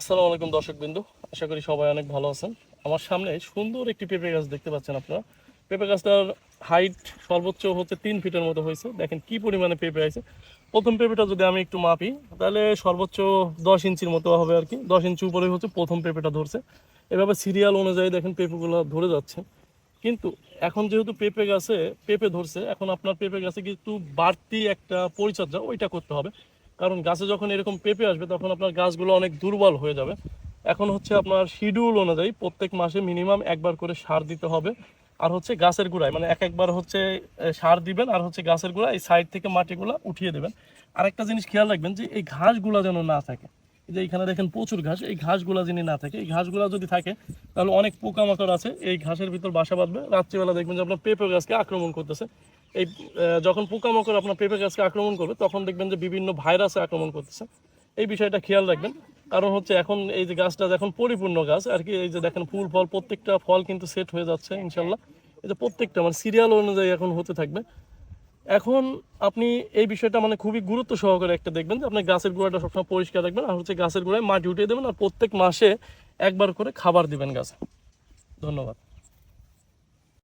আসসালামু আলাইকুম দর্শক বিন্দু আশা করি সবাই অনেক ভালো আছেন। আমার সামনে সুন্দর একটি পেঁপে গাছ দেখতে পাচ্ছেন আপনারা। পেঁপে গাছটার হাইট সর্বোচ্চ হচ্ছে তিন ফিটের মতো হয়েছে। দেখেন কি পরিমাণে পেঁপে আছে। প্রথম পেঁপেটা যদি আমি একটু মাপি, তাহলে সর্বোচ্চ দশ ইঞ্চির মতো হবে আর কি। দশ ইঞ্চি উপরে হচ্ছে প্রথম পেঁপেটা ধরছে। এভাবে সিরিয়াল অনুযায়ী দেখেন পেঁপেগুলো ধরে যাচ্ছে। কিন্তু এখন যেহেতু পেঁপে গাছে, পেঁপে ধরছে, এখন আপনার পেঁপে গাছে কিন্তু বাড়তি একটা পরিচর্যা ওইটা করতে হবে। কারণ গাছে যখন এরকম পেঁপে আসবে, তখন আপনার গাছগুলো অনেক দুর্বল হয়ে যাবে। এখন হচ্ছে আপনার শিডিউল অনুযায়ী প্রত্যেক মাসে মিনিমাম একবার করে সার দিতে হবে। আর হচ্ছে গাছের গোড়ায় মানে এক একবার হচ্ছে সার দিবেন আর হচ্ছে গাছের গোড়া এই সাইড থেকে মাটিগুলো উঠিয়ে দেবেন। আরেকটা জিনিস খেয়াল রাখবেন যে এই ঘাসগুলো যেন না থাকে যে এখানে দেখেন প্রচুর ঘাস, এই ঘাসগুলো যিনি না থাকে, এই ঘাসগুলো যদি থাকে, তাহলে অনেক পোকামাকড় আছে, এই ঘাসের ভিতর বাসা বাঁধবে। রাত্রিবেলা দেখবেন যে আপনার পেঁপে গাছকে আক্রমণ করতেছে। এই যখন পোকামাকড় আপনার পেঁপে গাছকে আক্রমণ করবে, তখন দেখবেন যে বিভিন্ন ভাইরাসে আক্রমণ করতেছে। এই বিষয়টা খেয়াল রাখবেন। কারণ হচ্ছে এখন এই যে গাছটা এখন পরিপূর্ণ গাছ, আর কি এই যে দেখেন ফুল ফল, প্রত্যেকটা ফল কিন্তু সেট হয়ে যাচ্ছে ইনশাল্লাহ এই যে প্রত্যেকটা মানে সিরিয়াল অনুযায়ী এখন হতে থাকবে। এখন আপনি এই বিষয়টা মানে খুবই গুরুত্ব সহকারে একটা দেখবেন যে আপনি গাছের গোড়াটা সবসময় পরিষ্কার রাখবেন আর হচ্ছে গাছের গোড়ায় মাটি উঠিয়ে দেবেন আর প্রত্যেক মাসে একবার করে খাবার দিবেন গাছে। ধন্যবাদ।